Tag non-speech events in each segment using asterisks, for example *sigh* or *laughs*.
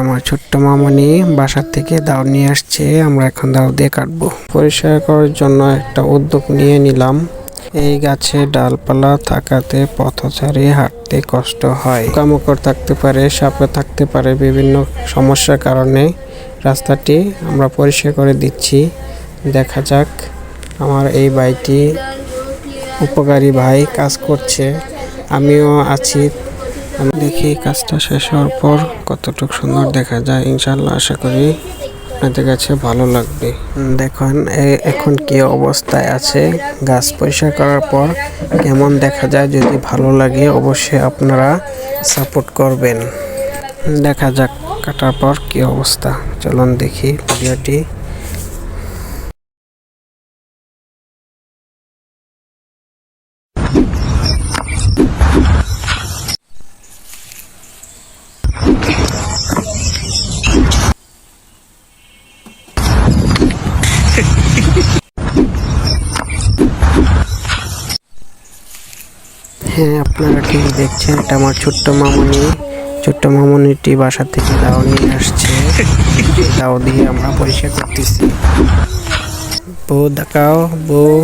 আমার ছোট্ট মামনি বাসার থেকে দাও নিয়ে আসছে, আমরা এখন দাও দিয়ে কাটবো। পরিষ্কার করার জন্য একটা উদ্যোগ নিয়ে নিলাম। এই গাছে ডালপালা থাকাতে পথচারী হাঁটতে কষ্ট হয়। পোকামাকড় থাকতে পারে সাপে থাকতে পারে, বিভিন্ন সমস্যার কারণে রাস্তাটি আমরা পরিষ্কার করে দিচ্ছি। দেখা যাক, আমার এই বাইটি উপকারী ভাই কাজ করছে। আমিও আছি আমি দেখি কাজটা শেষ হওয়ার পর কতটুকু সুন্দর দেখা যায়। ইনশাল্লাহ আশা করি আপনাদের কাছে ভালো লাগবে। দেখুন এখন কি অবস্থায় আছে। গাছ পরিষ্কার করার পর কেমন দেখা যায়, যদি ভালো লাগে অবশ্যই আপনারা সাপোর্ট করবেন। দেখা যাক, কাটার পর কি অবস্থা। চলুন দেখি ভিডিওটি। হ্যাঁ আপনারা ঠিক দেখছেন, এটা আমার ছোট্ট মামনি। ছোট্ট মামনিটি বাসা থেকে দাও নিয়ে আসছে। দাও দিয়ে আমরা পরিষ্কার করতেছি। বউ দেখাও, বউ।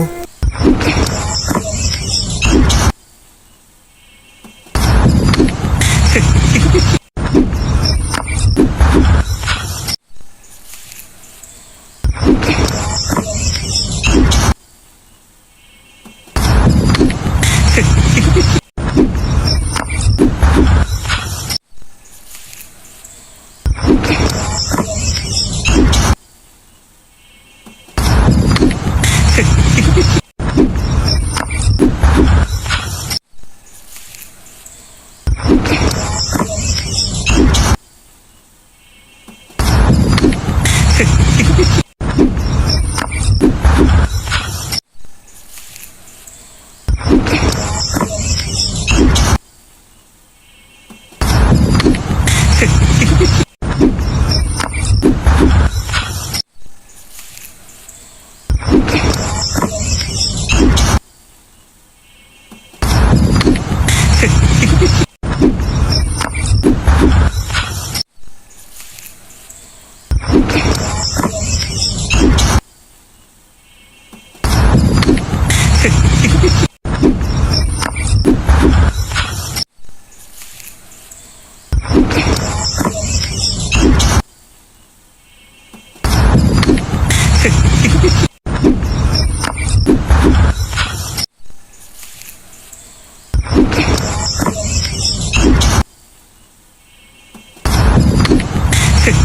Hey.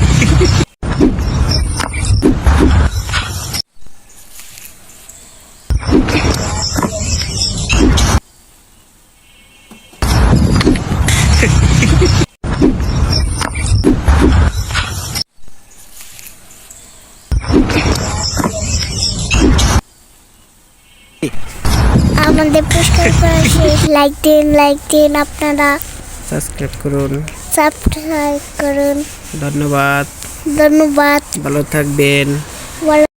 *laughs* আমাদের পুরস্কার করা শেষ। লাইক দিন লাইক দিন আপনারা। সাবস্ক্রাইব করুন। সাবস্ক্রাইব করুন। ধন্যবাদ। ধন্যবাদ। ভালো থাকবেন। ভালো